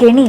കെണി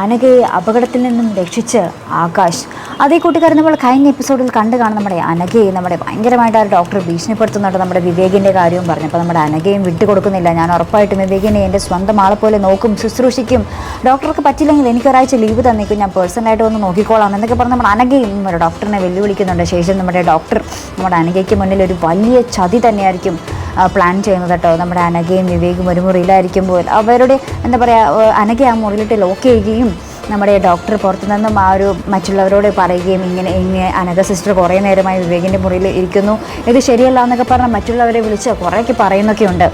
അനഘയെ അപകടത്തിൽ നിന്നും രക്ഷിച്ച് ആകാശ്. അതേ കൂട്ടുകാരൻ നമ്മൾ കഴിഞ്ഞ എപ്പിസോഡിൽ കണ്ടു കാണും നമ്മുടെ അനഘയെ നമ്മുടെ ഭയങ്കരമായിട്ട് ആ ഡോക്ടർ ഭീഷണിപ്പെടുത്തുന്നുണ്ട്. നമ്മുടെ വിവേകിന്റെ കാര്യവും പറഞ്ഞു. അപ്പോൾ നമ്മുടെ അനഘയും വിട്ടുകൊടുക്കുന്നില്ല ഞാൻ ഉറപ്പായിട്ടും വിവേകിനെ എന്റെ സ്വന്തം ആളെ പോലെ നോക്കും ശുശ്രൂഷിക്കും. ഡോക്ടർക്ക് പറ്റില്ലെങ്കിൽ എനിക്കൊരാഴ്ച ലീവ് തന്നേക്കും. ഞാൻ പേഴ്സണലായിട്ട് വന്ന് നോക്കിക്കോളാം എന്നൊക്കെ പറഞ്ഞ് നമ്മുടെ അനഘയും നമ്മുടെ ഡോക്ടറിനെ വെല്ലുവിളിക്കുന്നുണ്ട്. ശേഷം നമ്മുടെ ഡോക്ടർ നമ്മുടെ അനഘയ്ക്ക് മുന്നിൽ ഒരു വലിയ ചതി തന്നെയായിരിക്കും. പ്ലാൻ ചെയ്യുന്നത് കേട്ടോ. നമ്മുടെ അനഘയും വിവേകും ഒരു മുറിയിലായിരിക്കുമ്പോൾ അവരുടെ എന്താ പറയുക അനഘ ആ മുറിയിലിട്ട് ലോക്ക് ചെയ്യുകയും നമ്മുടെ ഡോക്ടർ പുറത്തു നിന്നും ആ ഒരു മറ്റുള്ളവരോട് പറയുകയും ഇങ്ങനെ ഇങ്ങനെ അനഘ സിസ്റ്റർ കുറേ നേരമായി വിവേകിന്റെ മുറിയിൽ ഇരിക്കുന്നു. ഇത് ശരിയല്ല എന്നൊക്കെ പറഞ്ഞാൽ മറ്റുള്ളവരെ വിളിച്ച് കുറേയൊക്കെ പറയുന്നൊക്കെയുണ്ട്.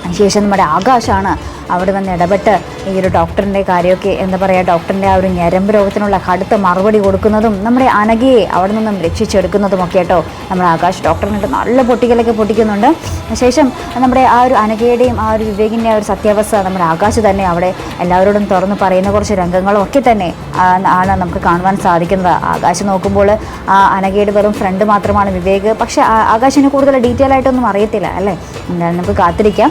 അതിനുശേഷം നമ്മുടെ ആകാശാണ് അവിടെ വന്ന് ഇടപെട്ട് ഈ ഒരു ഡോക്ടറിന്റെ കാര്യമൊക്കെ എന്താ പറയുക ഡോക്ടറിന്റെ ആ ഒരു ഞരമ്പ് രോഗത്തിനുള്ള കടുത്ത മറുപടി കൊടുക്കുന്നതും നമ്മുടെ അനഘയെ അവിടെ നിന്നും രക്ഷിച്ചെടുക്കുന്നതും ഒക്കെ കേട്ടോ നമ്മുടെ ആകാശ് ഡോക്ടറിനിട്ട് നല്ല പൊട്ടിക്കലൊക്കെ പൊട്ടിക്കുന്നുണ്ട്. ശേഷം നമ്മുടെ ആ ഒരു അനഘയുടെയും ആ ഒരു വിവേകിന്റെ ആ ഒരു സത്യാവസ്ഥ നമ്മുടെ ആകാശ് തന്നെ അവിടെ എല്ലാവരോടും തുറന്ന് പറയുന്ന കുറച്ച് രംഗങ്ങളും ഒക്കെ തന്നെ ആണ് നമുക്ക് കാണുവാൻ സാധിക്കുന്നത്. ആകാശ് നോക്കുമ്പോൾ ആ അനഘയുടെ വെറും ഫ്രണ്ട് മാത്രമാണ് വിവേക്. പക്ഷേ ആകാശിനെ കൂടുതൽ ഡീറ്റെയിൽ ആയിട്ടൊന്നും അറിയത്തില്ല അല്ലേ? എന്തായാലും നമുക്ക് കാത്തിരിക്കാം.